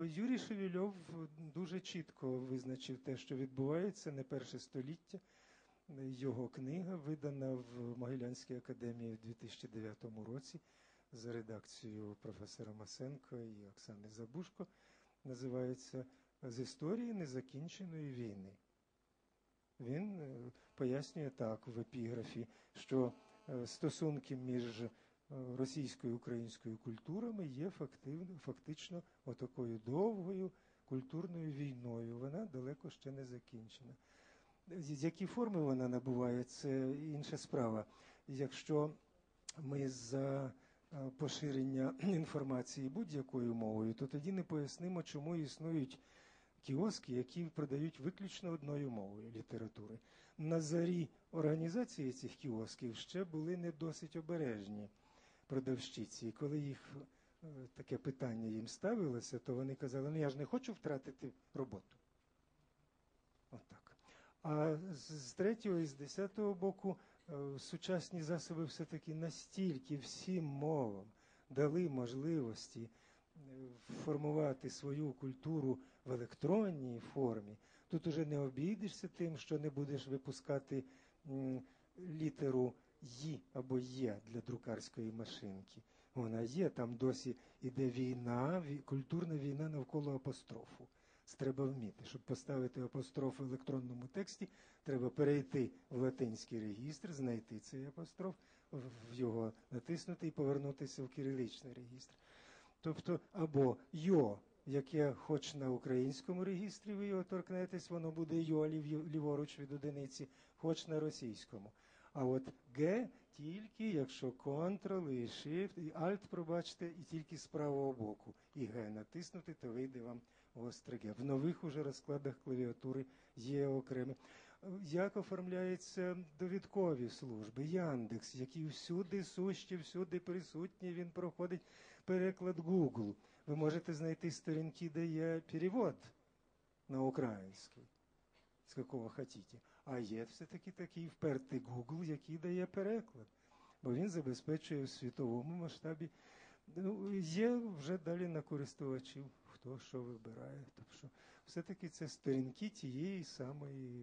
Юрій Шевельов дуже чітко визначив те, що відбувається не перше століття. Його книга видана в Могилянській академії в 2009 році за редакцією професора Масенко і Оксани Забушко. Називається З історії незакінченої війни. Він е, пояснює так в епіграфі, що е, стосунки між е, російською і українською культурами є фактивно, фактично отакою довгою культурною війною. Вона далеко ще не закінчена. З які форми вона набуває, це інша справа. Якщо ми за поширення інформації будь-якою мовою, то тоді не пояснимо, чому існують кіоски, які продають виключно одною мовою літератури. На зарі організації цих кіосків ще були не досить обережні продавщиці. І коли їх таке питання їм ставилося, то вони казали, ну я ж не хочу втратити роботу. Отак. А з третього і з десятого боку сучасні засоби все-таки настільки всім мовам дали можливості формувати свою культуру в електронній формі, тут уже не обійдешся тим, що не будеш випускати літеру «Ї» або «Є» для друкарської машинки. Вона є, там досі іде війна, культурна війна навколо апострофу. Це треба вміти. Щоб поставити апостроф в електронному тексті, треба перейти в латинський регістр, знайти цей апостроф, в його натиснути і повернутися в кириличний регістр. Тобто, або йо, яке хоч на українському регістрі ви його торкнетесь, воно буде йо ліворуч від одиниці, хоч на російському. А от Г тільки, якщо Ctrl і Shift, і Alt, пробачте, і тільки з правого боку. І Г натиснути, то вийде вам гостре Г. В нових уже розкладах клавіатури є окремі. Як оформляються довідкові служби, Яндекс, який всюди сущі, всюди присутній, він проходить переклад Google. Ви можете знайти сторінки, де є перевод на український. З якого хотіте. А є все-таки такий впертий Google, який дає переклад, бо він забезпечує в світовому масштабі. Ну, Є вже далі на користувачів, хто що вибирає. Тобто, все-таки це сторінки тієї самої.